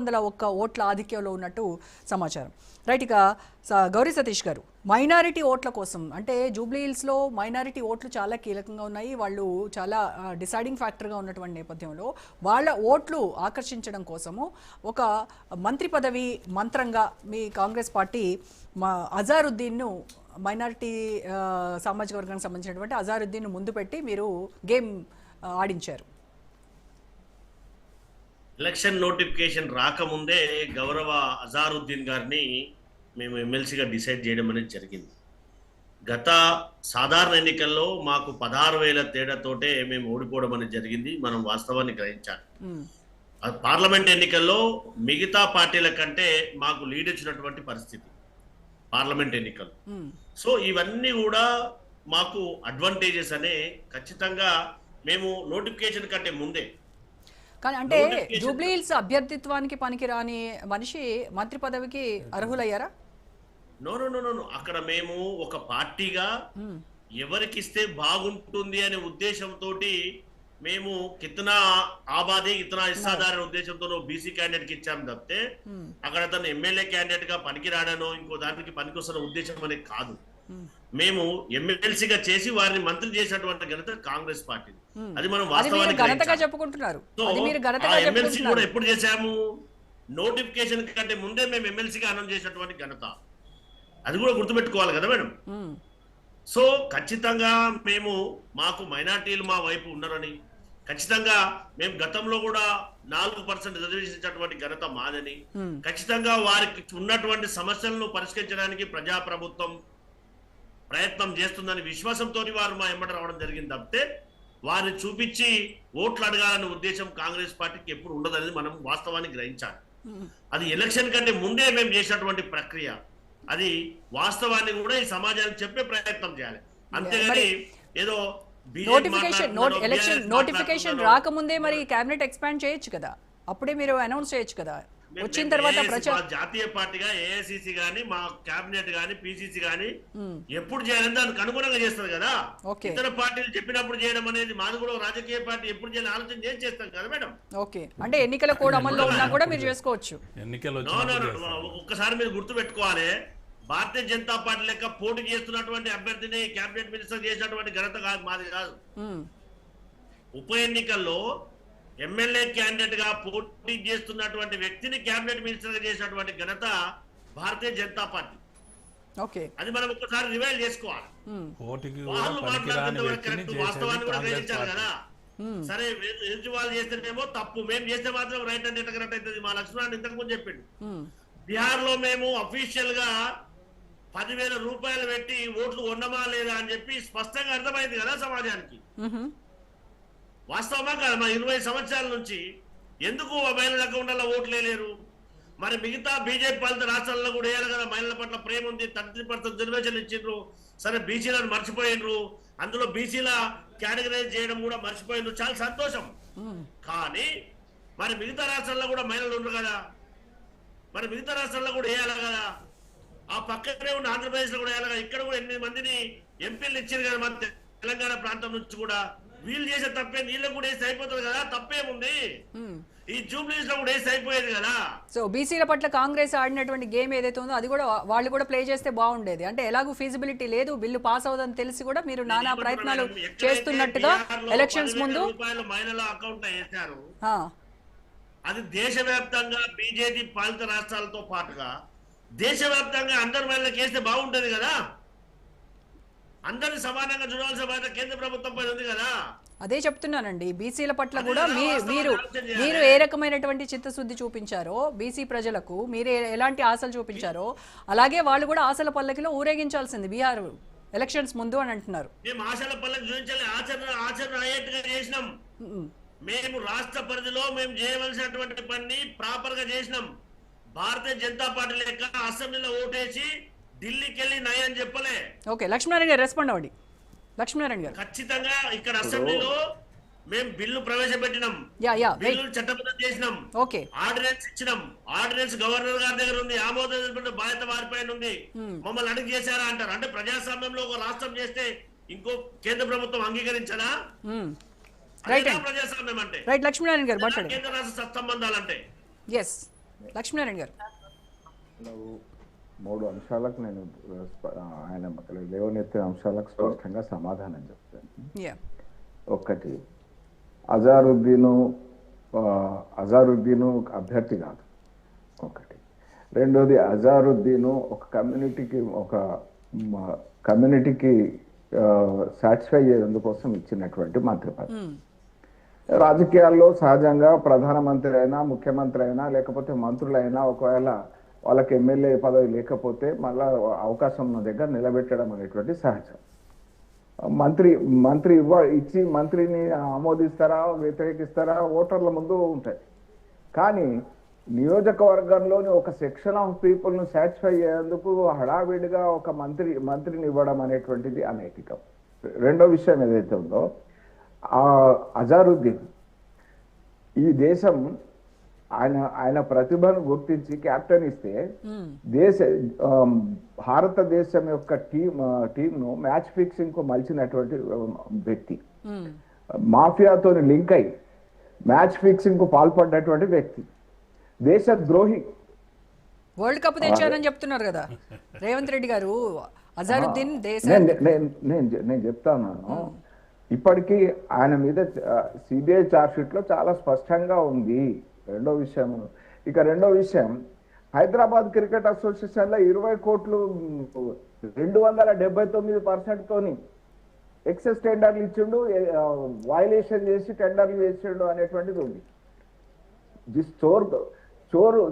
వందల ఒక్క ఓట్ల ఆధిక్యంలో ఉన్నట్టు సమాచారం. రైట్ ఇక స- గౌరీ సతీష్ గారు మైనారిటీ ఓట్ల కోసం అంటే జూబ్లీ హిల్స్లో మైనారిటీ ఓట్లు చాలా కీలకంగా ఉన్నాయి. వాళ్ళు చాలా డిసైడింగ్ ఫ్యాక్టర్గా ఉన్నటువంటి నేపథ్యంలో వాళ్ళ ఓట్లు ఆకర్షించడం కోసము ఒక మంత్రి పదవి మంత్రంగా మీ కాంగ్రెస్ పార్టీ మా అజారుద్దీన్ను మైనారిటీ సామాజిక వర్గానికి సంబంధించినటువంటి అజారుద్దీన్ ముందు పెట్టి మీరు గేమ్ ఆడించారు. ఎలక్షన్ నోటిఫికేషన్ రాకముందే గౌరవ అజారుద్దీన్ గారిని మేము ఎమ్మెల్సీగా డిసైడ్ చేయడం అనేది జరిగింది. గత సాధారణ ఎన్నికల్లో మాకు పదహారు వేల తేడాతోటే మేము ఓడిపోవడం అనేది జరిగింది. మనం వాస్తవాన్ని గ్రహించాలి. పార్లమెంట్ ఎన్నికల్లో మిగతా పార్టీల కంటే మాకు లీడ్ ఇచ్చినటువంటి పరిస్థితి పార్లమెంట్ ఎన్నికలు. సో ఇవన్నీ కూడా మాకు అడ్వాంటేజెస్ అనే ఖచ్చితంగా మేము నోటిఫికేషన్ కంటే ముందే కానీ అంటే జూబ్లీ హిల్స్ అభ్యర్థిత్వానికి పనికిరాని మనిషి మంత్రి పదవికి అర్హులయ్యారా? నో నో నో నో అక్కడ మేము ఒక పార్టీగా మ్, ఎవరికి ఇస్తే బాగుంటుంది అనే ఉద్దేశంతో మేము కితనా ఆబాది ఇతనా ఇస్తాదారి ఉద్దేశంతో బీసీ క్యాండిడేట్కి ఇచ్చాము తప్పితే అక్కడ అతను ఎమ్మెల్యే క్యాండిడేట్గా పనికిరాడనో ఇంకో దానికి పనికొస్తున్న ఉద్దేశం అనేది కాదు. మేము ఎమ్మెల్సీగా చేసి వారిని మంత్రి చేసినటువంటి ఘనత కాంగ్రెస్ పార్టీ. అది మనం వాస్తవానికి. చెప్పుకుంటున్నారు. ఎమ్మెల్సీ కూడా ఎప్పుడు చేశాము? నోటిఫికేషన్ కంటే ముందే మేము ఎమ్మెల్సీగా అనౌన్స్ చేసినటువంటి ఘనత. అది కూడా గుర్తుపెట్టుకోవాలి కదా మేడం? సో ఖచ్చితంగా మేము మాకు మైనార్టీలు మా వైపు ఉన్నారని ఖచ్చితంగా మేము గతంలో కూడా నాలుగు పర్సెంట్ రిజర్వేషన్ ఘనత మాదని ఖచ్చితంగా వారికి ఉన్నటువంటి సమస్యలను పరిష్కరించడానికి ప్రజాప్రభుత్వం ప్రయత్నం చేస్తుందని విశ్వాసంతో వారు మా ఎమ్మట రావడం జరిగింది. తప్పితే వారిని చూపించి ఓట్లు అడగాలనే ఉద్దేశం కాంగ్రెస్ పార్టీకి ఎప్పుడు ఉండదనేది మనం వాస్తవాన్ని గ్రహించాలి. అది ఎలక్షన్ కంటే ముందే మేము చేసినటువంటి ప్రక్రియ. అది వాస్తవాన్ని కూడా ఈ సమాజానికి చెప్పే ప్రయత్నం చేయాలి. అంతేగాని ఏదో నోటిఫికేషన్ ఎలక్షన్ రాకముందే మరి క్యాబినెట్ ఎక్స్పాండ్ చేయొచ్చు కదా. అప్పుడే మీరు అనౌన్స్ చేయొచ్చు కదా. వచ్చిన తర్వాత జాతీయ పార్టీగా ఏఐసిసి గాని మా కేబినెట్ గాని పిసిసి గాని ఎప్పుడు చేయాలని దానికి అనుగుణంగా చేస్తారు కదా. ఇతర పార్టీలు చెప్పినప్పుడు చేయడం అనేది మాది కూడా రాజకీయ పార్టీ ఎప్పుడు చేయాలని ఆలోచన చేసి చేస్తాం కదా మేడం. ఓకే. అంటే ఎన్నికల కోడ్ అమల్లో ఉన్నా కూడా మీరు చేసుకోవచ్చు. ఎన్నికలు. ఒక్కసారి మీరు గుర్తు పెట్టుకోవాలి భారతీయ జనతా పార్టీ లెక్క పోటీ చేస్తున్నటువంటి అభ్యర్థిని కేబినెట్ మినిస్టర్ చేసినటువంటి ఘనత కాదు మాది కాదు. ఉప ఎన్నికల్లో ఎమ్మెల్యే క్యాండిడేట్గా పోటీ చేస్తున్నటువంటి వ్యక్తిని కేబినెట్ మినిస్టర్గా చేసినటువంటి ఘనత భారతీయ జనతా పార్టీ. ఓకే. అది మనం ఒక్కసారి రివైల్ చేసుకోవాలి. వాళ్ళు కరెక్ట్ వాస్తవాన్ని కూడా గ్రహించాలి కదా. సరే ఎదుటి వాళ్ళు చేస్తేనేమో తప్పు. మేము చేస్తే మాత్రం రైట్ అంటే కరెక్ట్ అవుతుంది. మా లక్ష్మణ్ ఇంతకు ముందు చెప్పిండు. బీహార్లో మేము అఫీషియల్గా పదివేల రూపాయలు పెట్టి ఓట్లు కొన్నమా లేదా అని చెప్పి స్పష్టంగా అర్థమైంది కదా సమాజానికి. వాస్తవమా కాదు మా ఇరవై సంవత్సరాల నుంచి ఎందుకు మహిళల అకౌంట్లలో ఓట్లే లేరు మరి మిగతా బీజేపీ పాలిత రాష్ట్రాల్లో కూడా వేయాలి కదా మహిళల పట్ల ప్రేమ ఉంది థర్టీ పర్సెంట్ రిజర్వేషన్ ఇచ్చిండ్రు సరే బీసీలను మర్చిపోయినరు అందులో బీసీల కేటగరైజ్ చేయడం కూడా మర్చిపోయినరు చాలా సంతోషం. కానీ మరి మిగతా రాష్ట్రాల్లో కూడా మహిళలు ఉండరు కదా. మరి మిగతా రాష్ట్రాల్లో కూడా వేయాలి కదా. ఆ పక్కనే ఉన్న ఆంధ్రప్రదేశ్లో కూడా వేయాలి కదా. ఇక్కడ కూడా ఎనిమిది మందిని ఎంపీలు ఇచ్చారు కదా మన తెలంగాణ ప్రాంతం నుంచి కూడా. వీళ్ళు చేసే తప్పే వీళ్ళకి కూడా వేసి అయిపోతుంది కదా తప్పేముంది. ఈ జూబ్లీస్లో కూడా వేసి అయిపోయేది కదా? సో బీసీల పట్ల కాంగ్రెస్ ఆడినటువంటి గేమ్ ఏదైతే ఉందో అది కూడా వాళ్ళు కూడా ప్లే చేస్తే బాగుండేది. అంటే ఎలాగూ ఫీజిబిలిటీ లేదు బిల్లు పాస్ అవుదని తెలిసి కూడా మీరు నానా ప్రయత్నాలు చేస్తున్నట్టుగా ఎలక్షన్స్ 10,000 ముందు మహిళల అకౌంట్ వేశారు అది దేశవ్యాప్తంగా బీజేపీ పాలిత రాష్ట్రాలతో పాటుగా దేశవ్యాప్తంగా అందరి మహిళలకు వేస్తే బాగుంటది కదా? అందరిని సమానంగా చూడాల్సిన బాధ్యత కేంద్ర ప్రభుత్వం పైన ఉంది కదా? అదే చెప్తున్నానండి. బీసీల పట్ల కూడా మీరు. మీరు ఏ రకమైనటువంటి చిత్తశుద్ధి చూపించారో బీసీ ప్రజలకు మీరు ఎలాంటి ఆశలు చూపించారో అలాగే వాళ్ళు కూడా ఆశల పల్లకిలో ఊరేగించాల్సింది బీహార్ ఎలక్షన్స్ ముందు అని అంటున్నారు. మేము ఆశల పల్లెకి చూపించాలి. ఆచరణ ఆచరణ అయ్యేట్టుగా చేసినాం. మేము. రాష్ట్ర పరిధిలో మేము చేయవలసినటువంటి పని ప్రాపర్గా చేసినాం. భారతీయ జనతా పార్టీ లెక్క అసెంబ్లీలో ఓటేసి ఢిల్లీకి వెళ్ళి నయ అని చెప్పలే. ఓకే లక్ష్మీనారాయణ గారు రెస్పాండ్ అవ్వండి. లక్ష్మీనారాయణ గారు. ఖచ్చితంగా ఇక్కడ అసెంబ్లీలో మేము బిల్లు ప్రవేశపెట్టినాం. యా యా వెయిట్ బిల్లు చట్టబద్ధం చేసినాం. ఓకే. ఆర్డినెన్స్ ఇచ్చినాం. ఆర్డినెన్స్ గవర్నర్ గారి దగ్గర ఉంది ఆమోదించిన బాధ్యత వారిపైన ఉంది. మమ్మల్ని అడిగి చేశారా అంటారు. అంటే ప్రజాస్వామ్యంలో ఒక రాష్ట్రం చేస్తే ఇంకో కేంద్ర ప్రభుత్వం అండి ప్రజాస్వామ్యం అంటే? రైట్ లక్ష్మీనారాయణ గారు కేంద్ర రాష్ట్ర సత్సంబంధాలు అంటే? ఎస్ లక్ష్మీనారాయణ గారు. మూడు అంశాలకు నేను ఆయన లేవనెత్తిన అంశాలకు స్పష్టంగా సమాధానం చెప్తాను. యా ఒక్కటి అజారుద్దీను అజారుద్దీను ఒక అభ్యర్థి కాదు. ఒకటి. రెండోది అజారుద్దీను ఒక కమ్యూనిటీకి ఒక కమ్యూనిటీకి సాటిస్ఫై అయ్యేందుకోసం ఇచ్చినటువంటి మంత్రి పదవి రాజకీయాల్లో సహజంగా ప్రధానమంత్రి అయినా ముఖ్యమంత్రి అయినా లేకపోతే మంత్రులైనా ఒకవేళ వాళ్ళకి ఎమ్మెల్యే పదవి లేకపోతే మళ్ళా అవకాశం ఉన్న దగ్గర నిలబెట్టడం అనేటువంటి సహజం. మంత్రి మంత్రి ఇవ్వ ఇచ్చి మంత్రిని ఆమోదిస్తారా వ్యతిరేకిస్తారా ఓటర్ల ముందు ఉంటాయి. కానీ నియోజకవర్గంలోని ఒక సెక్షన్ ఆఫ్ పీపుల్ను సాటిస్ఫై అయ్యేందుకు హడావిడిగా ఒక మంత్రి మంత్రిని ఇవ్వడం అనేటువంటిది అనైతికం. రెండో విషయం ఏదైతే ఉందో అజారుద్దీన్ ఈ దేశం ఆయన ఆయన ప్రతిభను గుర్తించి కెప్టెన్ ఇస్తే దేశ భారతదేశం యొక్క టీం టీంను మ్యాచ్ ఫిక్సింగ్కు మలిచినటువంటి వ్యక్తి. మాఫియాతో లింక్ అయి మ్యాచ్ ఫిక్సింగ్కు పాల్పడినటువంటి వ్యక్తి. దేశ ద్రోహి వరల్డ్ కప్ తెచ్చారని చెప్తున్నారు కదా. రేవంత్ రెడ్డి గారు అజారుద్దీన్ దేశ నేను చెప్తాను. ఇప్పటికీ ఆయన మీద సిబిఐ చార్జ్షీట్లో చాలా స్పష్టంగా ఉంది. రెండో విషయం ఇక రెండో విషయం హైదరాబాద్ క్రికెట్ అసోసియేషన్లో ఇరవై కోట్లు రెండు వందల డెబ్బై తొమ్మిది పర్సెంట్ తోని ఎక్సెస్ టెండర్లు ఇచ్చిండు వయలేషన్ చేసి టెండర్లు చేసిండు అనేటువంటిది ఉంది. దిస్ చోర్ చోరు